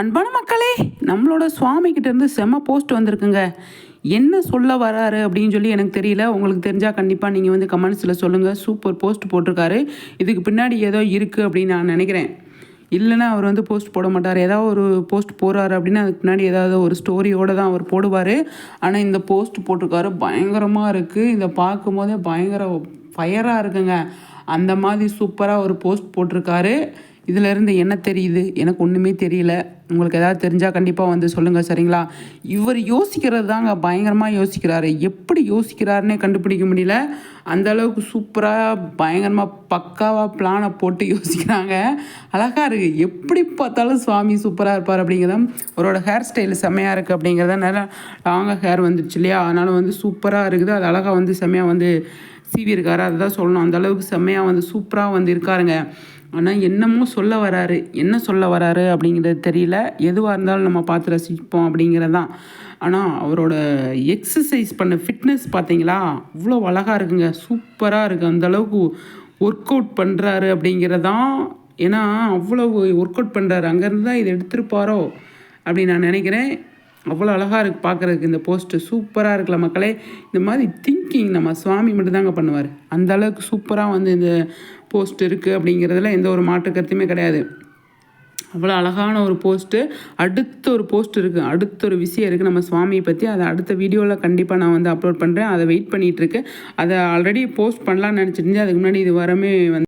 அன்பான மக்களே நம்மளோட சுவாமி இருந்து செம்ம போஸ்ட் வந்திருக்குங்க. என்ன சொல்ல வராரு அப்படின்னு சொல்லி எனக்கு தெரியல. உங்களுக்கு தெரிஞ்சால் கண்டிப்பாக நீங்கள் வந்து கமெண்ட்ஸில் சொல்லுங்கள் சூப்பர் போஸ்ட் போட்டிருக்காரு. இதுக்கு பின்னாடி ஏதோ இருக்குது அப்படின்னு நான் நினைக்கிறேன். இல்லைன்னா அவர் வந்து போஸ்ட் போட மாட்டார். ஏதாவது ஒரு போஸ்ட் போடுறாரு அப்படின்னா அதுக்கு பின்னாடி ஏதாவது ஒரு ஸ்டோரியோடு தான் அவர் போடுவார். ஆனால் இந்த போஸ்ட் போட்டிருக்காரு பயங்கரமாக இருக்குது இதை பார்க்கும்போதே பயங்கர ஃபயராக இருக்குங்க. அந்த மாதிரி சூப்பராக ஒரு போஸ்ட் போட்டிருக்காரு. இதில் இருந்து என்ன தெரியுது? எனக்கு ஒன்றுமே தெரியல. உங்களுக்கு எதாவது தெரிஞ்சால் கண்டிப்பாக வந்து சொல்லுங்கள் சரிங்களா? இவர் யோசிக்கிறது தாங்க பயங்கரமாக யோசிக்கிறாரு. எப்படி யோசிக்கிறாருன்னே கண்டுபிடிக்க முடியல. அந்த அளவுக்கு சூப்பராக பயங்கரமாக பக்காவாக பிளானை போட்டு யோசிக்கிறாங்க. அழகாக இருக்குது எப்படி பார்த்தாலும் சுவாமி சூப்பராக இருப்பார் அப்படிங்கிறத அவரோட ஹேர் ஸ்டைல் செம்மையாக இருக்குது அப்படிங்கிறத நல்லா லாங்காக ஹேர் வந்துருச்சு இல்லையா? அதனால் வந்து சூப்பராக இருக்குது. அது அழகாக வந்து செம்மையாக வந்து சீவி இருக்காரு அதுதான் சொல்லணும். அந்த அளவுக்கு செம்மையாக வந்து சூப்பராக வந்து இருக்காருங்க. ஆனால் என்னமோ சொல்ல வராரு. என்ன சொல்ல வராரு அப்படிங்கிறது தெரியல. எதுவாக இருந்தாலும் நம்ம பார்த்து ரசிப்போம் அப்படிங்கிறது. தான் ஆனால் அவரோட எக்ஸசைஸ் பண்ண ஃபிட்னஸ் பார்த்தீங்களா? அவ்வளோ அழகாக இருக்குங்க. சூப்பராக இருக்குது அந்த அளவுக்கு ஒர்க் அவுட் பண்ணுறாரு அப்படிங்கிறதான் ஏன்னா அவ்வளோ ஒர்க் அவுட் பண்ணுறாரு அங்கேருந்து தான் இதை எடுத்திருப்பாரோ அப்படின்னு நான் நினைக்கிறேன். அவ்வளோ அழகாக இருக்குது பார்க்குறதுக்கு இந்த போஸ்ட்டு சூப்பராக இருக்கல மக்களே. இந்த மாதிரி திங்கிங் நம்ம சுவாமி மட்டும்தாங்க பண்ணுவார். அந்த அளவுக்கு சூப்பராக வந்து இந்த போஸ்ட் இருக்குது அப்படிங்கிறதுல எந்த ஒரு மாற்று கருத்துமே கிடையாது. அவ்வளோ அழகான ஒரு போஸ்ட்டு அடுத்த ஒரு போஸ்ட் இருக்குது அடுத்த ஒரு விஷயம் இருக்குது நம்ம சுவாமியை பற்றி அதை அடுத்த வீடியோவில் கண்டிப்பாக நான் வந்து அப்லோட் பண்ணுறேன் அதை வெயிட் பண்ணிகிட்ருக்கு அதை ஆல்ரெடி போஸ்ட் பண்ணலான்னு நினச்சிட்டு அதுக்கு முன்னாடி இது வரமே வந்து